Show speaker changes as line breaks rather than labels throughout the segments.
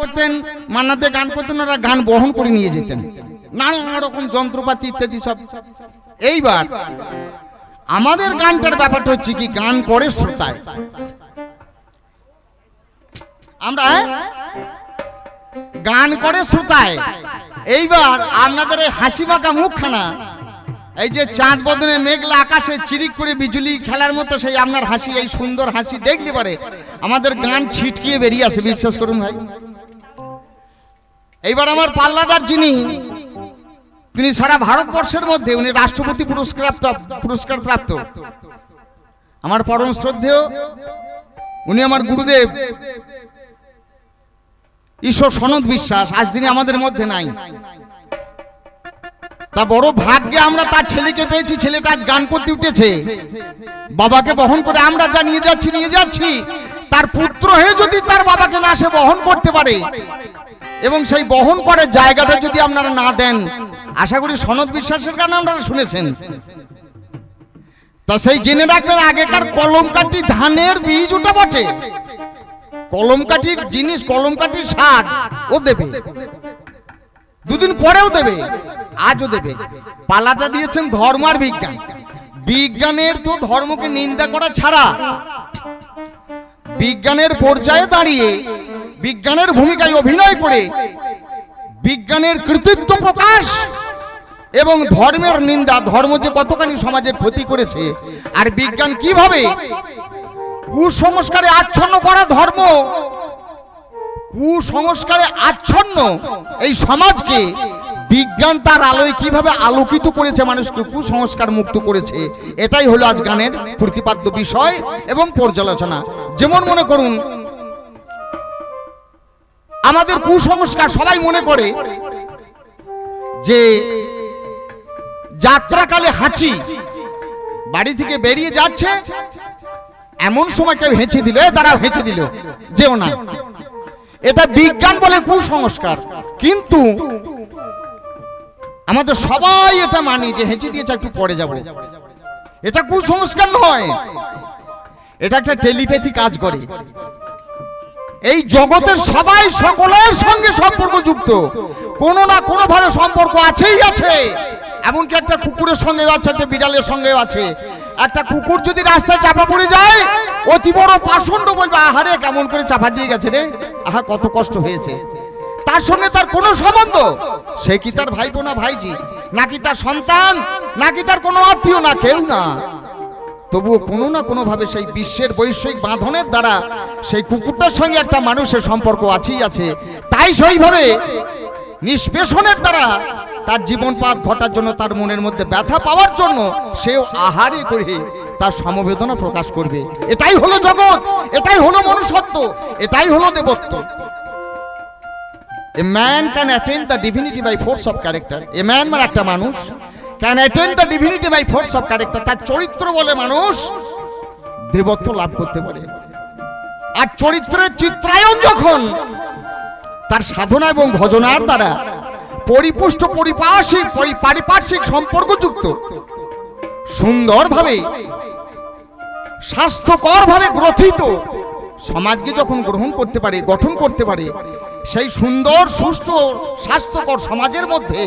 করতেন, মান্নাতে গান করতেন, ওরা গান বহন করে নিয়ে যেতেন। নানা রকম যন্ত্রপাতি ইত্যাদি সব। এইবার আমাদের গানটার ব্যাপারটা হচ্ছে কি, গান করে শ্রোতায়। আমরা গান করে শ্রোতায়। এইবার আপনাদের এই হাসি বাঁকা মুখখানা, এই যে চাঁদ বদনে মেঘলা আকাশে চিরিক করে বিজুলি খেলার মতো সেই আপনার হাসি, এই সুন্দর হাসি দেখলে পারে। আমাদের গান ছিটকিয়ে বেরিয়ে আসে, বিশ্বাস করুন ভাই। এইবার আমার পাল্লাদার যিনি, তিনি সারা ভারতবর্ষের মধ্যে উনি রাষ্ট্রপতি পুরস্কার পুরস্কার প্রাপ্ত আমার পরম শ্রদ্ধেয়, উনি আমার গুরুদেব। ঈশ্বর সনদ বিশ্বাস, আজ দিনে আমাদের মধ্যে নাই। তা বড় ভাগ্যে আমরা তার ছেলেকে পেয়েছি, ছেলেটা আজ গান করতে উঠেছে। বাবাকে বহন করে আমরা যা নিয়ে যাচ্ছি নিয়ে যাচ্ছি। তার পুত্র হয়ে যদি তার বাবাকে না সে বহন করতে পারে এবং সেই বহন করার জায়গাটা যদি আপনারা না দেন, আশা করি সনদ বিশ্বাসের কারণে আপনারা শুনেছেন। তা সেই জেনে রাখবেন, আগেকার কলমকাঠি ধানের বীজ ওটা বটে। কলমকাঠির জিনিস কলমকাঠির স্বাদ ও দেবে। দুদিন পরেও দেবে, আজও দেবে। পালাটা দিয়েছেন ধর্ম আর বিজ্ঞান। বিজ্ঞানের তো ধর্মকে নিন্দা করা ছাড়া বিজ্ঞানের পর্যায়ে দাঁড়িয়ে, বিজ্ঞানের ভূমিকায় অভিনয় করে, বিজ্ঞানের কৃতিত্ব প্রকাশ এবং ধর্মের নিন্দা, ধর্ম যে কতখানি সমাজের ক্ষতি করেছে, আর বিজ্ঞান কীভাবে কুসংস্কারে আচ্ছন্ন করা ধর্ম, কুসংস্কারে আচ্ছন্ন এই সমাজকে বিজ্ঞান তার আলোয় কীভাবে আলোকিত করেছে মানুষকে কুসংস্কার মুক্ত করেছে? এটাই হলো আজ গানের প্রতিপাদ্য বিষয় এবং পর্যালোচনা। যেমন মনে করুন, আমাদের কুসংস্কার সবাই মনে করে যে যাত্রাকালে হাঁচি বাড়ি থেকে বেরিয়ে যাচ্ছে, এমন সময় কেউ হেঁচে দিল তারা হেঁচে দিল, যেও না। এটা বিজ্ঞান বলে কুসংস্কার। কিন্তু আমাদের সবাই এটা মানি যে হেঁচে দিয়েছে, একটু পরে যাব। এটা কুসংস্কার নয়। এটা একটা টেলিপ্যাথি কাজ করে। এই জগতের সবাই সকলের সঙ্গে সম্পর্ক যুক্ত। কোনো না কোনো ভাবে সম্পর্ক আছেই আছে। এমনকি একটা কুকুরের সঙ্গে আছে, একটা বিড়ালের সঙ্গে আছে। একটা কুকুর যদি রাস্তায় চাপা পড়ে যায়, অতি বড় পাষণ্ড বলবে, আহারে, কেমন করে চাপা দিয়ে গেছে রে? আহা, কত কষ্ট হয়েছে। তার সঙ্গে তার কোনো সম্বন্ধ? সে কি তার ভাইপো না ভাইজি? নাকি তার সন্তান? নাকি তার কোনো আত্মীয় না? কেউ না। তবুও কোনো না কোনোভাবে সেই বিশ্বের বৈষয়িক বাঁধনের দ্বারা সেই কুকুরটার সঙ্গে একটা মানুষের সম্পর্ক আছেই আছে। তাই সেইভাবে নিষ্পেষণের দ্বারা তার জীবনপাত ঘটার জন্য তার মনের মধ্যে ব্যথা পাওয়ার জন্য সেও আহারে করে তার সমবেদনা প্রকাশ করবে। এটাই হলো জগৎ, এটাই হলো মনুষ্যত্ব, এটাই হলো দেবত্ব। A man can attend the divinity by force of character a man মানে একটা মানুষ can attend the divinity by force of character তার চরিত্র বলে মানুষ দেবত্ব লাভ করতে পারে। আর চরিত্রের চিত্রায়ন যখন, তার সাধনা এবং ভজনার দ্বারা পরিপুষ্ট, পরিপার্শ্বিক পরি- পারিপার্শ্বিক সম্পর্কযুক্ত সুন্দরভাবে, স্বাস্থ্যকরভাবে গ্রথিত সমাজকে যখন গ্রহণ করতে পারে, গঠন করতে পারে সেই সুন্দর, সুষ্ঠু, স্বাস্থ্যকর সমাজের মধ্যে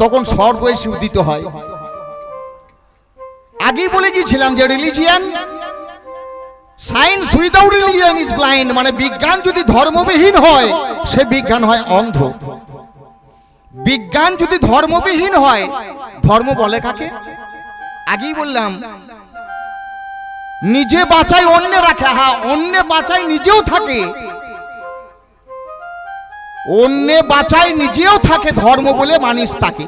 তখন স্বর্গ এসে উদিত হয়। আগেই বলে গিয়েছিলাম যে religion science without religion is blind মানে বিজ্ঞান যদি ধর্মবিহীন হয়, সে বিজ্ঞান হয় অন্ধ। বিজ্ঞান যদি ধর্মবিহীন হয়, ধর্ম বলে কাকে? আগেই বললাম, নিজে বাঁচাই অন্য রাখে হ্যাঁ অন্য বাঁচাই নিজেও থাকে অন্য বাঁচাই নিজেও থাকে ধর্ম বলে মানিস তাকে।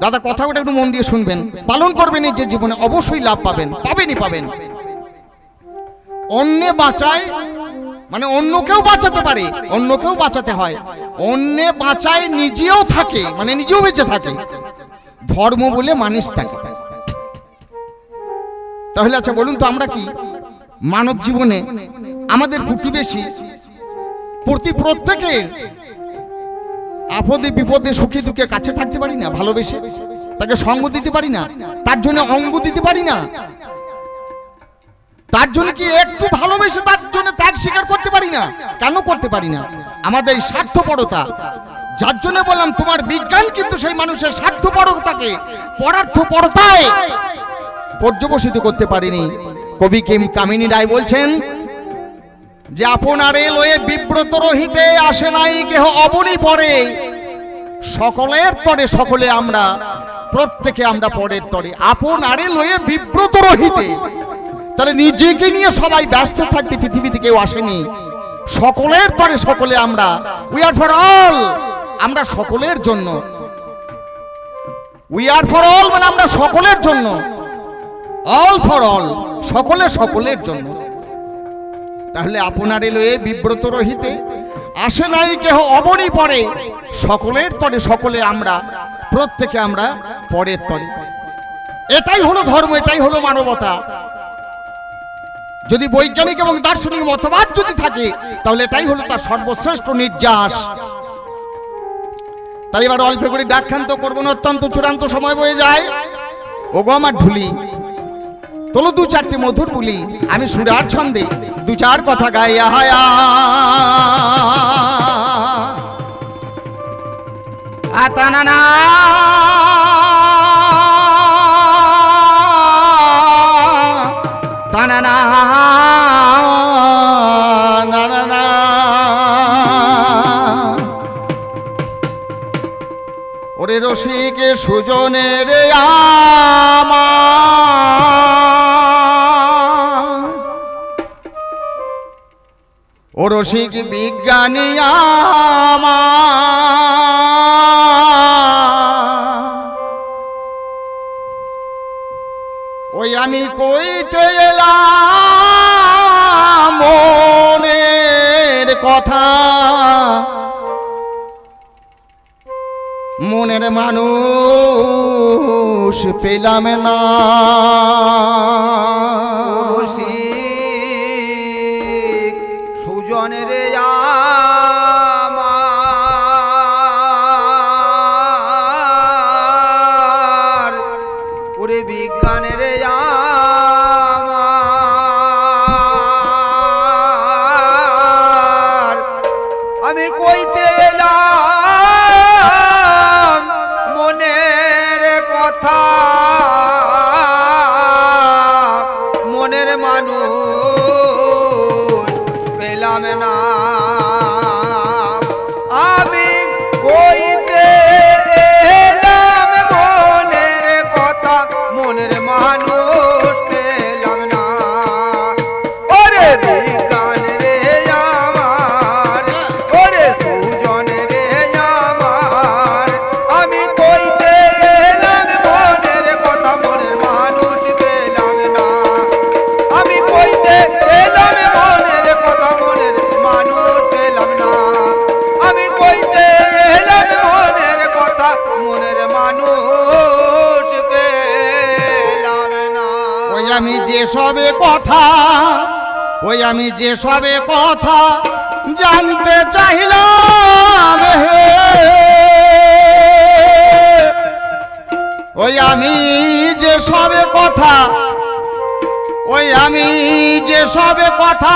দাদা কথাটা একটু মন দিয়ে শুনবেন। পালন করবেন নিজের জীবনে, অবশ্যই লাভ পাবেন, পাবেনই পাবেন। অন্য বাঁচায় মানে অন্যকেও বাঁচাতে পারে, অন্যকেও বাঁচাতে হয়। অন্য বাঁচায় নিজেও থাকে মানে নিজেও বেঁচে থাকে। ধর্ম বলে মানিস থাকে তাহলে আচ্ছা বলুন তো আমরা কি মানব জীবনে আমাদের প্রতিবেশী প্রতি প্রত্যেকের আপদে বিপদে সুখী দুঃখে কাছে থাকতে পারি না, ভালোবেসে। তাকে সঙ্গ দিতে পারি না, তার জন্য অঙ্গ দিতে পারি না। তার জন্য কি একটু ভালোবেসে তার জন্য ত্যাগ স্বীকার করতে পারি না? কেন করতে পারি না? আমাদের স্বার্থপরতা, যার জন্য বললাম তোমার বিজ্ঞান কিন্তু সেই মানুষের স্বার্থপরতাকে পরার্থপরতায় পর্যবসিত করতে পারিনি। কবি কিম কামিনী রায় বলছেন যে আপনারে লয়ে বিব্রত রহিতে আসে নাই, কেহ অবনি পরে সকলের তরে সকলে আমরা, প্রত্যেকে আমরা পরের তরে। আপনারে লয়ে বিব্রত রহিতে। তাহলে নিজেকে নিয়ে সবাই ব্যস্ত থাকতে পৃথিবীতে কেউ আসেনি। সকলের তরে সকলে আমরা। উই আর ফর অল আমরা সকলের জন্য। উই আর ফর অল মানে আমরা সকলের জন্য। অল ফর অল সকলে সকলের জন্য। তাহলে আপনার এলোয়ে বিব্রত রহিতে। আসে নাই কেহ, অবনি পরে। সকলের তরে সকলে আমরা, প্রত্যেকে আমরা পরের তরে। এটাই হলো ধর্ম, এটাই হলো মানবতা। যদি বৈজ্ঞানিক এবং দার্শনিক মতবাদ যদি থাকে, তাহলে এটাই হলো তার সর্বশ্রেষ্ঠ নির্যাস। তাই এবার অল্প করে ব্যাখ্যান্ত করব না, অত্যন্ত চূড়ান্ত সময় বয়ে যায়। ওগো আমার ঢুলি তোলো দু চারটি মধুর বলি আমি সুরার ছন্দে দু চার কথা গাইয়া হায়া। তানানা। নানানা। ওরে রসিকে সুজনের আমার ও রসিক বিজ্ঞানী ওই আমি কইতে এলাম মনের কথা। মনের মানুষ পেলাম না।
আমি
যে সবে কথা জানতে চাইলাম ওই আমি যে সবে কথা, ওই আমি যে সবে কথা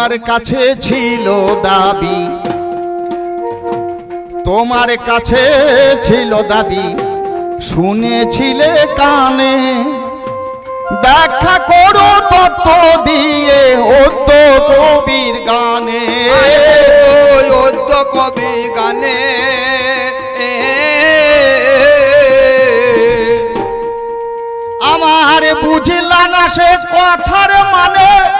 তোমার কাছে ছিল দাবি। তোমার কাছে ছিল দাবি। শুনেছিলে কানে। ব্যাখ্যা করো তত্ত্ব দিয়ে অদ্য কবির গানে।
অদ্য কবি গানে।
আমার বুঝলা না সে কথার মানে।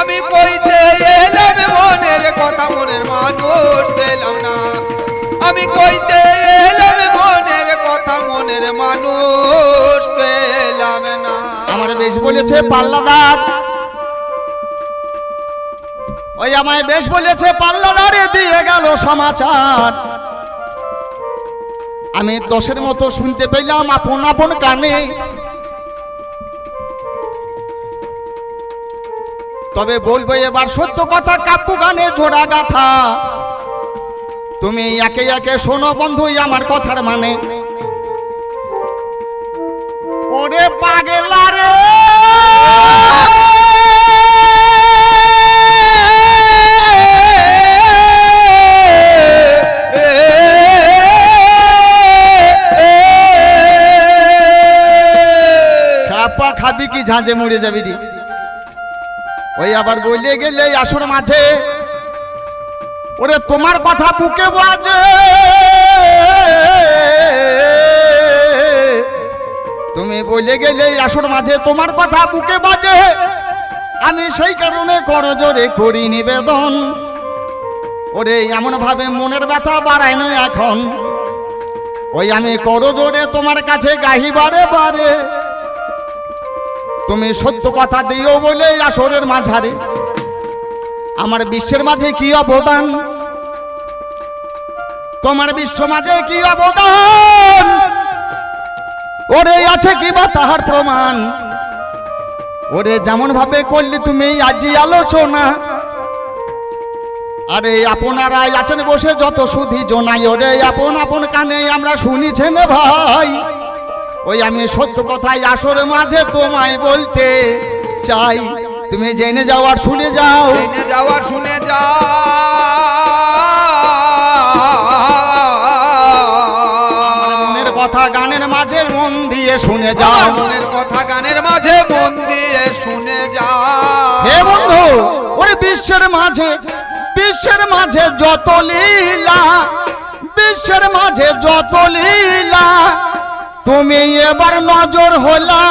আমি কইতে এলাম, মনের কথা মনের মানুষ পেলাম না। আমি কইতে এলাম, মনের কথা মনের মানুষ পেলাম না।
আমার বেশ বলেছে পাল্লাদার। ওই আমায় বেশ বলেছে পাল্লাদারে দিয়ে গেল সমাচার। আমি দশের মতো শুনতে পেলাম আপন আপন কানে। তবে বলব এবার সত্য কথা, কাব্য গানে জোড়া গাথা। তুমি একে একে শোনো বন্ধুই আমার কথার মানে। ওরে পাগলা রে! খাবি কি ঝাঁঝে মরে যাবি রে? ওই আবার বলে গেলে আসর মাঝে। ওরে, তোমার কথা বুকে বাজে। তুমি বলে গেলে আসর মাঝে, তোমার কথা বুকে বাজে। আমি সেই কারণে করজোরে করি নিবেদন। ওরে এমন ভাবে মনের ব্যথা বাড়ায় না এখন। ওই আমি করজোরে তোমার কাছে গাহি বারে বারে। তুমি সত্য কথা দিও বলে আসরের মাঝারে। আমার বিশ্বের মাঝে কি অবদান? তোমার বিশ্ব মাঝে কি অবদান? ওরে, আছে কি বা তাহার প্রমাণ? ওরে যেমন ভাবে করলি তুমি আজি আলোচনা। আরে, আপনারাই আছেন বসে যত সুধি জোনাই। ওরে, আপন আপন কানে আমরা শুনিছেন ভাই। ওই আমি সত্য কথাই আসর মাঝে তোমায় বলতে চাই। তুমি জেনে যাওয়ার শুনে যাও।
ট্রেনে যাওয়ার শুনে যা
মনের কথা গানের মাঝে মন দিয়ে শুনে যাও।
মনের কথা গানের মাঝে মন দিয়ে শুনে যা
হে বন্ধু ওরে বিশ্বের মাঝে বিশ্বের মাঝে যত লীলা বিশ্বের মাঝে যত লীলা তুমি এবার নজর হলা।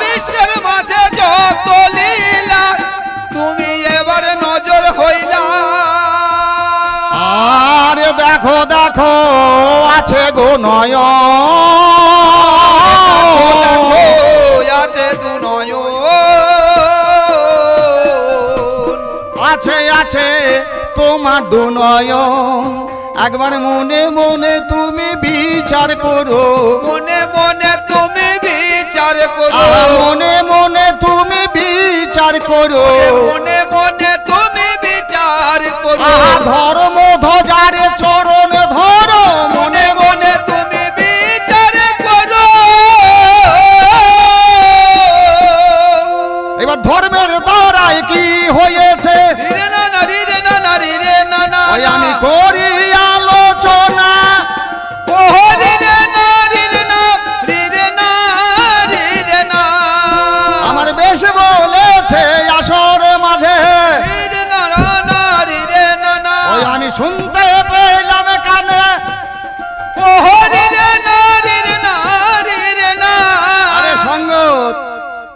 বিশ্বের মাঝে যত লীলা তুমি এবার নজর হইলা।
আরে দেখো দেখো আছে গো নয়
আছে দু নয়ন।
আছে আছে তোমার দু নয়ন। একবার মনে মনে তুমি বিচার করো।
মনে মনে তুমি বিচার করো।
মনে মনে তুমি বিচার করো।
মনে মনে তুমি বিচার করো।
ধর্ম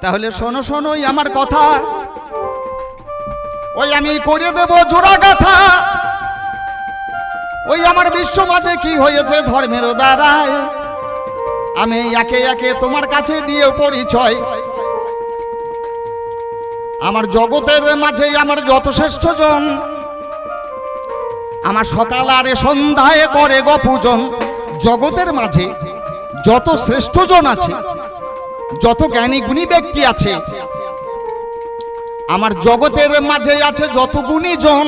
তাহলে শোনো শোনোই আমার কথা। ওই আমি করে দেব জোড়া গাথা। ওই আমার বিশ্ব মাঝে কি হয়েছে ধর্মের দ্বারায়? আমি একে একে তোমার কাছে দিয়ে পরিচয়। আমার জগতের মাঝে আমার যত শ্রেষ্ঠ জন। আমার সকাল আরে সন্ধ্যায় করে গো পূজন। জগতের মাঝে যত শ্রেষ্ঠ জন আছে যত জ্ঞানী গুণী ব্যক্তি আছে, আমার জগতের মাঝে আছে যত গুণী জন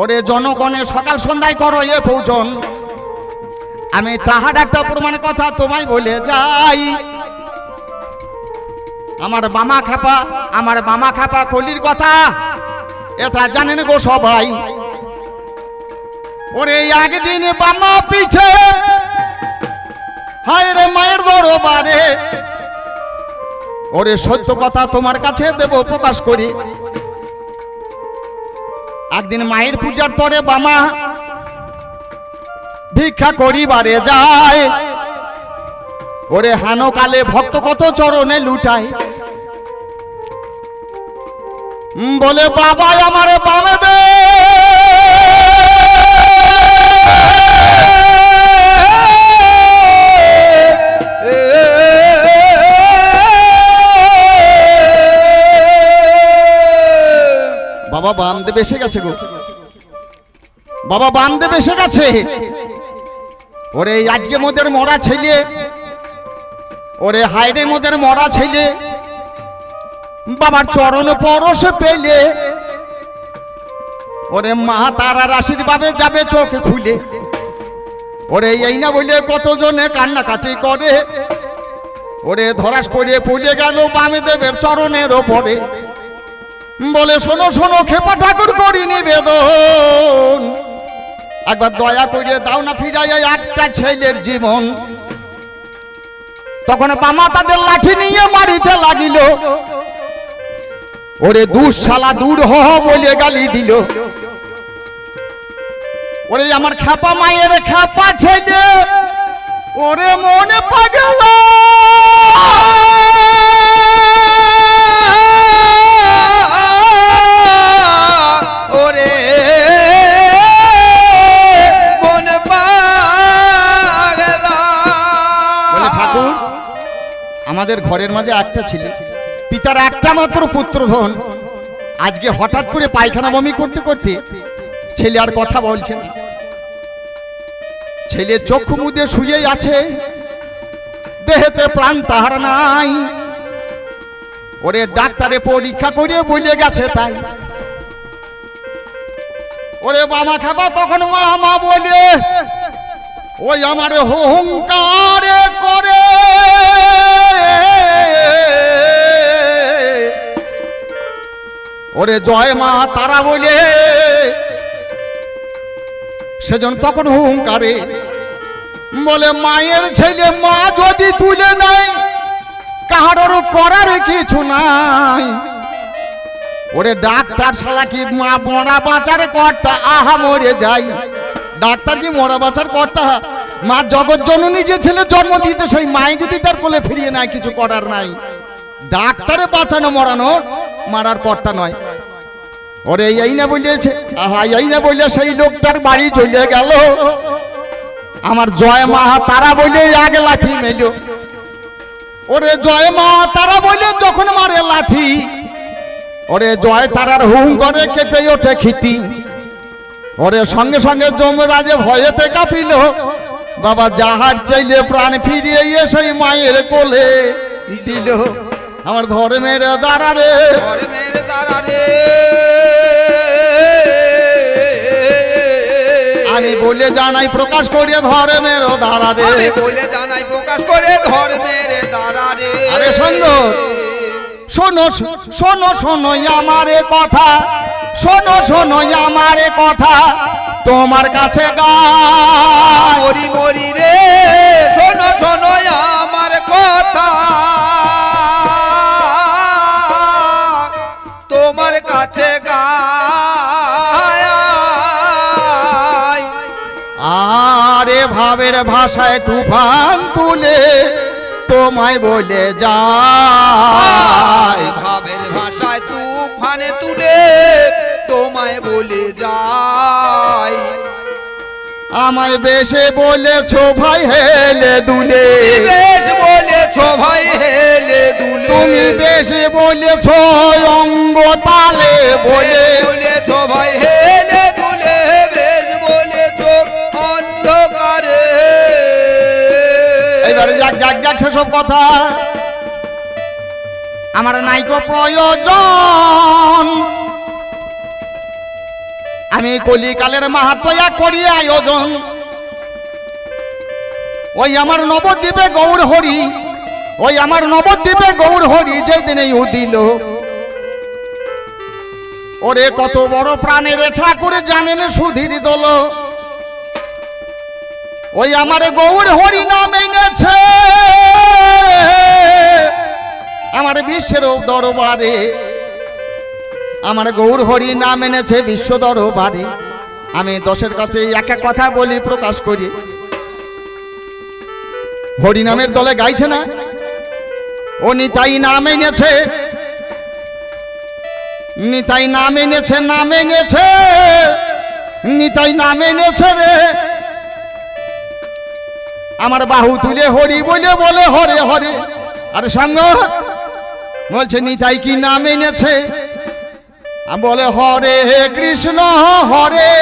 ওরে জনগণে সকাল সন্ধ্যায় করো এ পৌঁছন আমি তাহার একটা প্রমাণ কথা তোমায় বলে যাই। আমার বামা খাপা, আমার বামা খাপা কলির কথা, এটা জানেন গো সবাই। ওরে একদিন বামা পিছে হায় রে মায়ের দরবারে। ওরে সত্য কথা তোমার কাছে দেব প্রকাশ করি। একদিন মায়ের পূজার তরে বামা ভিক্ষা করিবারে যায়। ওরে হানো কালে ভক্ত কত চরণে লুটায়। বলে বাবা আমারে বামে দে। বাবা বাম দেবে এসে গেছে গো। বাবা বাম দেবে এসে গেছে। ওরে আজকে মোদের মরা ছেলে। ওরে হাইরে মোদের মরা ছেলে। বাবার চরণ পরশে পেলে। ওরে মা তারার আশীর্বাদে যাবে চোখ খুলে। ওরে এই না বলে কতজনে কান্নাকাটি করে। ওরে ধরাস করে পড়ে গেল বামে দেবের চরণের ওপরে। বলে, শোনো শোনো, খেপা ঠাকুর করি নিবেদন। একবার দয়া করে দাও না ফিরাইয়া একটা ছেলের জীবন। তখন বামা তাদের লাঠি নিয়ে মারিতে লাগিল। ওরে দুঃশালা দূর বলে গালি দিল। ওরে আমার খেপা মায়ের খেপা ছেলে, ওরে মনে পাগল। ঘরের মাঝে একটা ছিল। পিতার একটা মাত্র পুত্রধন। আজকে হঠাৎ করে পায়খানা বমি করতে করতে ছেলে আর কথা বলছে না। ছেলে চক্ষু মুদে শুয়েই আছে। দেহেতে প্রাণ তাহার নাই। ওরে ডাক্তারে পরীক্ষা করে বলে গেছে তাই। ওরে বামা খাবা তখন মামা বলে, ওই আমার হুঙ্কারে ওরে জয় মা তারা বলে। সেজন তখন হুঙ্কারে বলে, মায়ের ছেলে মা যদি তুলে নাই কাহারও করার কিছু নাই। ওরে ডাক্তার শালা কি মা মরা বাঁচার কর্তা? আহা, মরে যাই। ডাক্তার কি মরা বাঁচার কর্তা? মা জগৎ জননী যে ছেলে জন্ম দিয়েছে, সেই মাই যদি তার কোলে ফিরিয়ে নেয়, কিছু করার নাই। ডাক্তারে বাঁচানো, মরানো মারার কর্তা নয়। ওরে এই না বলিয়েছে, আহা এই না বললে সেই লোকটার বাড়ি চলে গেল। আমার জয় মা তারা বলে এক লাঠি মেলো। ওরে জয় মা তারা বলে যখন মারে লাঠি, ওরে জয় তারার হুম করে কেঁপে ওঠে খিতি ওরে সঙ্গে সঙ্গে যমরাজে ভয়েতে কাঁপিল। বাবা যাহার চাইলে প্রাণ ফিরিয়ে সেই মায়ের কোলে দিল। আমার ধর্মের দ্বারারে
ধর্মের দ্বারা রে।
আমি বলে জানাই প্রকাশ করিয়ে ধর্মের দ্বারারে
আমি বলে জানাই প্রকাশ করে ধর্মের দ্বারা রে।
আরে সুন্দর। শোনো শোনো শোনো আমারে কথা। শোনো শোনো আমারে কথা। তোমার কাছে গায়
মরি মরি রে। শোনো শোনো আমার কথা। কাছে
আরে ভাবের ভাষায় তুফান তুলে তোমায় বলে যায়।
ভাবের ভাষায় তুফানে তুলে তোমায় বলে যাই
আমায় বেশে বলেছ ভাই হেলে দুলে।
বেশ বলেছ ভাই হেলে দুলে।
তুমি বেশে বলেছ অঙ্গ তালে বলে।
বলেছ ভাই হেলে দুলে বেশ বলেছ অন্ধকারে।
এইবারে যাক যাক যাক সেসব কথা। আমার নাইকো প্রয়োজন। আমি কলিকালের মাহাত্ময়া করি আয়োজন। ওই আমার নবদ্বীপে গৌর হরি, ওই আমার নবদ্বীপে গৌর হরি যেদিনে উদিল। ওরে কত বড় প্রাণের ঠাকুর জানেন সুধীর দল। ওই আমার গৌর হরি নাম এনেছে। আমার বিশ্বের দরবারে আমার গৌর হরি নাম এনেছে বিশ্ব দরবারে। আমি দশের কাছে এক এক কথা বলি, প্রকাশ করি। হরি নামের দলে গাইছে না? উনি তাই নাম এনেছে। নিতাই নাম এনেছে নাম এনেছে। নিতাই নাম এনেছে রে। আমার বাহু তুলে হরি বলে বলে হরে হরে। আরে সঙ্গ, বলছে, নিতাই কি নাম এনেছে? আমি বলে হরে কৃষ্ণ হরে।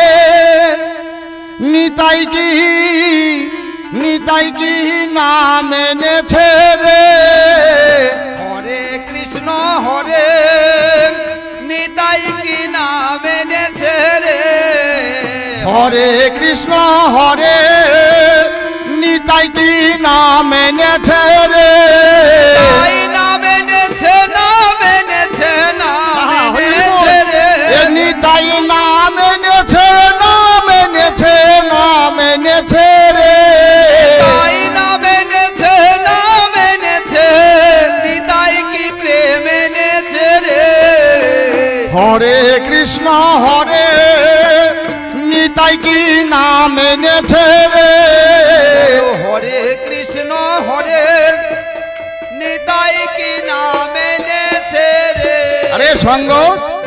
নিতাই কি নিতাই কি নাম এনেছে রে?
হরে কৃষ্ণ হরে। নিতাই কি নাম এনেছে রে?
হরে কৃষ্ণ হরে। নিতাই কি নাম এনেছে রে? হরে কৃষ্ণ হরে নিতাই কি নাম এনেছে রে?
হরে কৃষ্ণ হরে নিতাই কি নাম এনেছে রে?
আরে সঙ্গ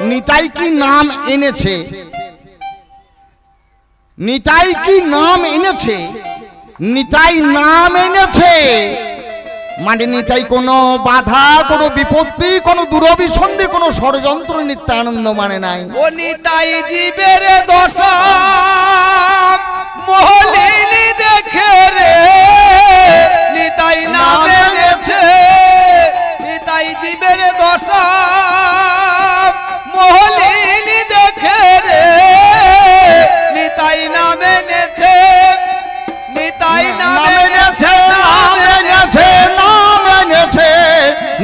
নিতাই কি নাম এনেছে? নিতাই কি নাম এনেছে? নিতাই নাম এনেছে? মানে নিতাই কোনো বাধা কোনো বিপত্তি কোনো দুরভিসন্ধি কোনো ষড়যন্ত্র নিত্যানন্দ মানে নাই।
ও নিতাই জীবের দশা মহলিনী দেখে রে নিতাই নাম এনেছে নিতাই জীবের দশা মহলিনী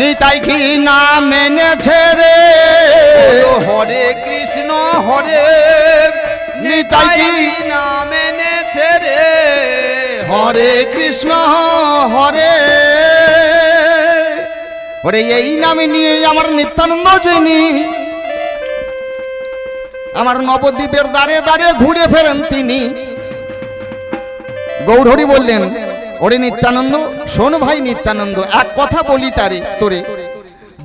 নিতাই
কি নাম এনেছে রে।
হরে কৃষ্ণ হরে নিতাই কি নাম এনেছে রে।
হরে কৃষ্ণ হরে। ওরে এই নামে নিয়ে আমার নিত্যানন্দ যিনি আমার নবদ্বীপের দাঁড়ে দাঁড়িয়ে ঘুরে ফেরেন তিনি। গৌরহরি বললেন ওরে নিত্যানন্দ, শোন ভাই নিত্যানন্দ, এক কথা বলি তারে, তোরে।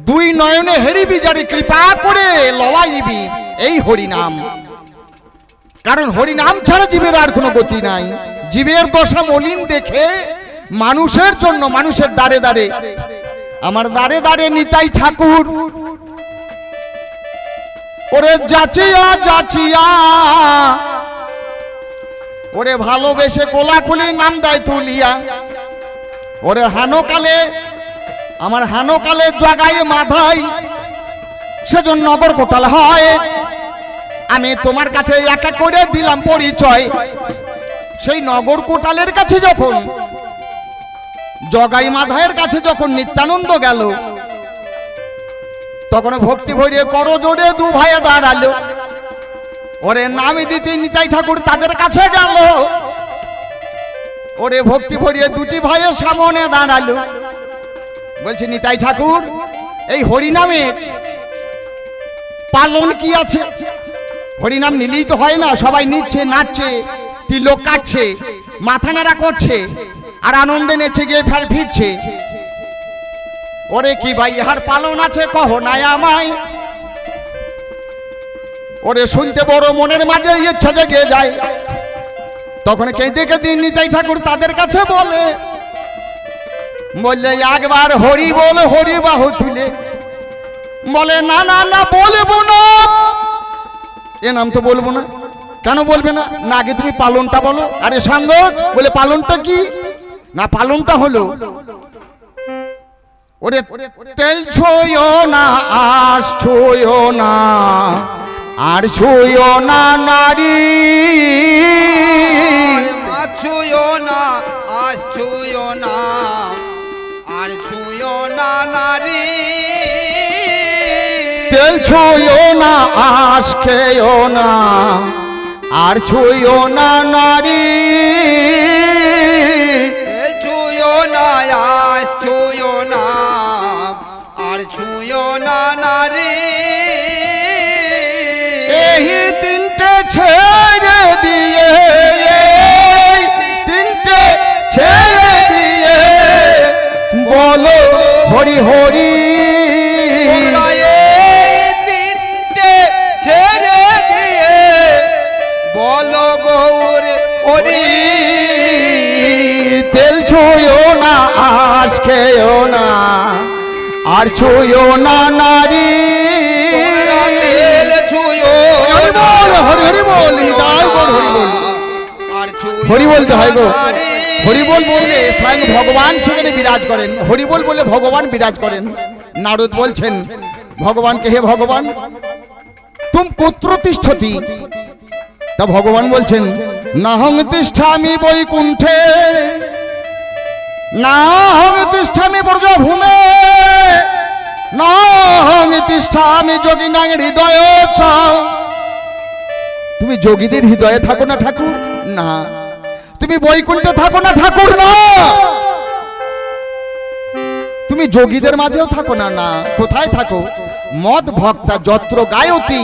দুই নয়নে হেরিবি যারে, কৃপা করে লওয়াইবি এই হরি নাম কারণ হরিনাম ছাড়া জীবের আর কোনো গতি নাই। জীবের দশা মলিন দেখে মানুষের জন্য, মানুষের দাঁড়ে দাঁড়ে আমার দাঁড়ে দাঁড়ে নিতাই ঠাকুর। ওরে যাচিয়া যাচিয়া ওরে ভালোবেসে কোলাকুলি নাম দেয় তুলিয়া। ওরে হানোকালে, আমার হানোকালে জাগায় মাথায়, সেজন্য নগর কোটাল হয়। আমি তোমার কাছে একা করে দিলাম পরিচয়। সেই নগর কোটালের কাছে যখন, জগাই মাধায়ের কাছে যখন নিত্যানন্দ গেল, তখন ভক্তি ভরিয়ে করো জোরে দু ভাইয়া দাঁড়াল। ওরে নামি দিতে নিতাই ঠাকুর, তাদের কাছে গেল। ওরে ভক্তি ভরিয়ে দুটি ভাইয়ের সামনে দাঁড়াল। বলছি নিতাই ঠাকুর, এই হরিনামের পালন কি আছে? হরিনাম নিলেই তো হয় না, সবাই নিচ্ছে, নাচছে, তিলক কাটছে, মাথা নাড়া করছে, আর আনন্দে নেচে গিয়ে ফের ফিরছে। ওরে কি ভাই, ইহার পালন আছে? কহ নাই আমায়। ওরে শুনতে বড় মনের মাঝে ইচ্ছা জেগে যায়। তখন কেঁদে কেঁদে নিতাই ঠাকুর তাদের কাছে বলে, বললে, একবার হরি বল, হরি বাহু তুলে। বলে, না না না, বলব না। এ নাম তো বলব না। কেন বলবে না? না, আগে তুমি পালনটা বলো। আরে সঙ্গ বলে, পালনটা কি? না, পালনটা হলো, ওরে, তেল ছুঁয়ো না আস ছুঁয়ো না। আর ছুঁয়ো না নারী।
আর ছুঁয়ো না আজ ছুঁয়ো না। আর ছুঁয়ো না নারী।
তেল ছুঁয়ো না না। আর ছুঁয়ো না নারী। ছেড়ে দিয়ে তিনটে ছেড়ে দিয়ে বলো হরি হরি।
তিনটে
ছেড়ে হরি। তেল না
না আর ছুঁয়ো
না নারী। হরি বলতে হয় গো।
না নারী।
হরি বল বললে স্বয়ং ভগবান সেখানে বিরাজ করেন। হরি বল ভগবান বিরাজ করেন। নারদ বলছেন ভগবানকে হে ভগবান? তুম কুত্র তিষ্ঠতি? তা ভগবান বলছেন না হং তিষ্ঠামি বৈকুণ্ঠে। না হং তিষ্ঠামি ব্রজভূমে। না হং তিষ্ঠামি যোগিনাং হৃদয় তুমি যোগীদের হৃদয়ে থাকো না ঠাকুর? না। তুমি বৈকুণ্ঠে থাকো না ঠাকুর না। তুমি যোগীদের মাঝেও থাকো না না। কোথায় থাকো? মদ ভক্তা যত্র গায়তি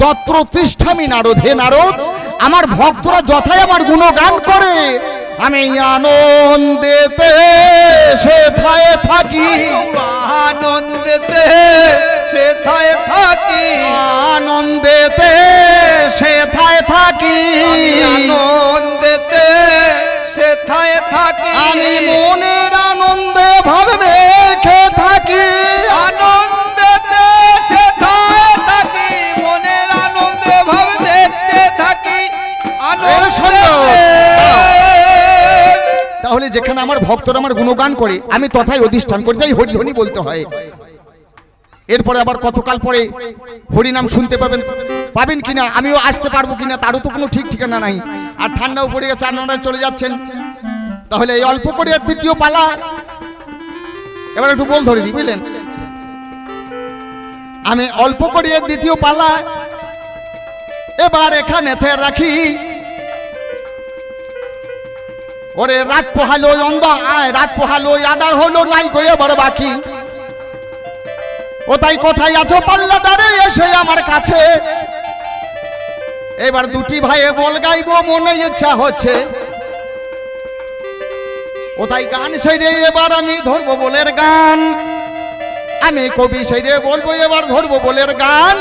তত্র তিষ্ঠামি নারদ। হে নারদ আমার ভক্তরা যথাই আমার গুণগান করে। আমি আনন্দেতে সেথায় থাকি।
আনন্দেতে সেথায় থাকি।
আনন্দেতে সেথায় থাকি।
আমি
তাহলে যেখানে আমার ভক্তরা আমার গুণগান করে আমি তথায় অধিষ্ঠান করি তাই হরিধ্বনি বলতে হয়। এরপরে আবার কতকাল পরে হরিনাম শুনতে পাবেন পাবেন কিনা আমিও আসতে পারব কিনা তারও তো কোনো ঠিক ঠিকানা নাই। আর ঠান্ডাও পড়ে গেছে আপনারা চলে যাচ্ছেন। তাহলে এই অল্প করে আর দ্বিতীয় পালা এবার একটু বল ধরে দিই বুঝলেন? আমি অল্প করে এর দ্বিতীয় পালা এবার এখানে রাখি। ওরে রাত পোহালো অন্ধ আয়, রাত পোহালো, আদার হলো নাই কই এবার বাকি। ও তাই কোথায় আছো পাল্লা দাঁড়ে এসে আমার কাছে। এবার দুটি ভাইয়ে বল গাইবো, মনে ইচ্ছা হচ্ছে। তাই গান সেরে এবার আমি ধরবো বলের গান? আমি কবি সেরে বলব এবার ধরবো বলের গান।